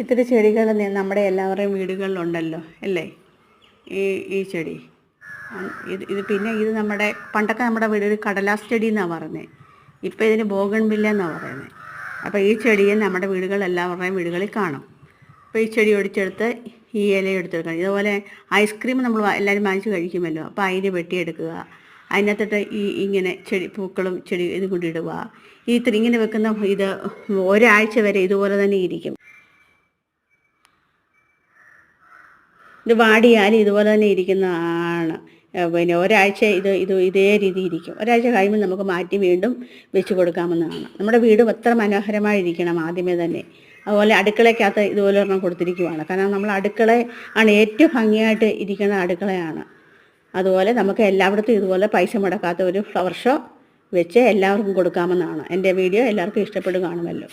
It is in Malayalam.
ഇത്തിരി ചെടികൾ നമ്മുടെ എല്ലാവരുടെയും വീടുകളിലുണ്ടല്ലോ അല്ലേ? ഈ ഈ ചെടി. ഇത് ഇത് പിന്നെ ഇത് നമ്മുടെ പണ്ടൊക്കെ നമ്മുടെ വീട്ടിൽ കടലാസ് ചെടി എന്നാണ് പറയുന്നത് ഇപ്പോൾ ഇതിന് ബോഗൺ ബില്ല എന്നാണ് പറയുന്നത് അപ്പോൾ ഈ ചെടിയെ നമ്മുടെ വീടുകൾ എല്ലാവരുടെയും വീടുകളിൽ കാണും. അപ്പോൾ ഈ ചെടി ഒടിച്ചെടുത്ത് ഈ ഇല എടുത്തെടുക്കണം. ഇതുപോലെ ഐസ്ക്രീം നമ്മൾ എല്ലാവരും വാങ്ങിച്ച് കഴിക്കുമല്ലോ. അപ്പോൾ അതിന് വെട്ടിയെടുക്കുക. അതിനകത്തിട്ട് ഈ ഇങ്ങനെ ചെടി പൂക്കളും ചെടി ഇത് കൊണ്ടിടുക ഈ ഇത്തിരി ഇങ്ങനെ വെക്കുന്ന ഇത് ഒരാഴ്ച വരെ ഇതുപോലെ തന്നെ ഇരിക്കും. ഇത് വാടിയാൽ ഇതുപോലെ തന്നെ ഇരിക്കുന്നതാണ് പിന്നെ ഒരാഴ്ച ഇത് ഇത് ഇതേ രീതി ഇരിക്കും. ഒരാഴ്ച കഴിയുമ്പോൾ നമുക്ക് മാറ്റി വീണ്ടും വെച്ച് കൊടുക്കാമെന്നാണ് നമ്മുടെ വീട് എത്ര മനോഹരമായിരിക്കണം ആദ്യമേ തന്നെ. അതുപോലെ അടുക്കളയ്ക്കകത്ത് ഇതുപോലെ ഒരെണ്ണം കൊടുത്തിരിക്കുവാണ്. കാരണം നമ്മൾ അടുക്കള ആണ് ഏറ്റവും ഭംഗിയായിട്ട് ഇരിക്കുന്ന അടുക്കളയാണ്. അതുപോലെ നമുക്ക് എല്ലായിടത്തും ഇതുപോലെ പൈസ മുടക്കാത്ത ഒരു ഫ്ലവർ ഷോ വെച്ച് എല്ലാവർക്കും കൊടുക്കാമെന്നാണ് എന്റെ വീഡിയോ എല്ലാവർക്കും ഇഷ്ടപ്പെട്ട് കാണുമല്ലോ.